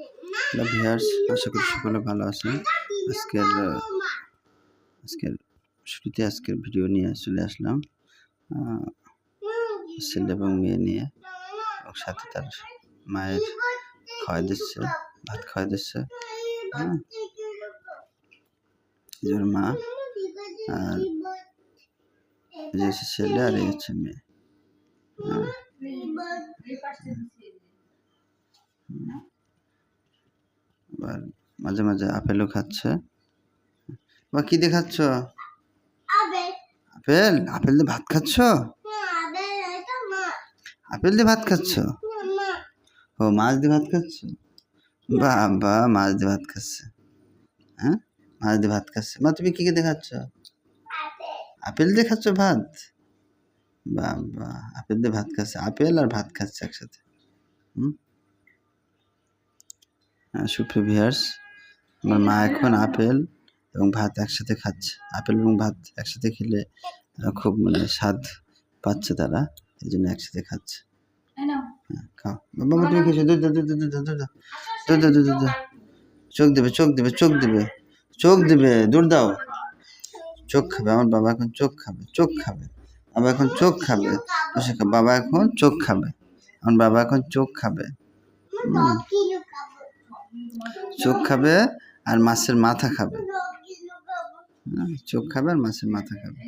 Hello viewers, আশা করি সকলে ভালো আছেন। আজকের আজকের শুরুতে আজকের ভিডিও নিয়ে চলে আসলাম ছেলে এবং মেয়ে নিয়ে। সাথে তার মায়ের খাওয়াই দিচ্ছে, ভাত খাওয়াই দিচ্ছে হ্যাঁ। যে মা, আর ছেলে আর এই হচ্ছে মেয়ে হ্যাঁ। মাঝে মাঝে আপেলও খাচ্ছে। বা কি দিয়ে খাচ্ছ? আপেল। আপেল? দিয়ে ভাত খাচ্ছ? আপেল দিয়ে ভাত খাচ্ছ? ও মাছ দিয়ে ভাত খাচ্ছ? বা বা মাছ দিয়ে ভাত খাচ্ছে। হ্যাঁ? মাছ দিয়ে ভাত খাচ্ছে। মা তুমি কি কি দেখাচ্ছ আপেল। দিয়ে খাচ্ছ ভাত? বা বা আপেল দিয়ে ভাত খাচ্ছে। আপেল আর ভাত খাচ্ছে একসাথে। হুম? হ্যাঁ, হ্যাঁ, সুপ্রিয় ভিয়ার্স আমার মা এখন আপেল এবং ভাত একসাথে খাচ্ছে। আপেল এবং ভাত একসাথে খেলে খুব মানে স্বাদ পাচ্ছে তারা এই জন্য একসাথে খাচ্ছে। হ্যাঁ, খাও। বাবা তুমি খেয়েছো? দুধ দুধ দুধ দুধ দুধ দুধ দুধ চোখ দেবে চোখ দেবে চোখ দেবে চোখ দেবে। দূর দাও। চোখ খাবে। আমার বাবা এখন চোখ খাবে চোখ খাবে। বাবা এখন চোখ খাবে। বাবা এখন চোখ খাবে। আমার বাবা এখন চোখ খাবে। হুম চোখ খাবে আর মাছের মাথা খাবে। হ্যাঁ, চোখ খাবে আর মাছের মাথা খাবে।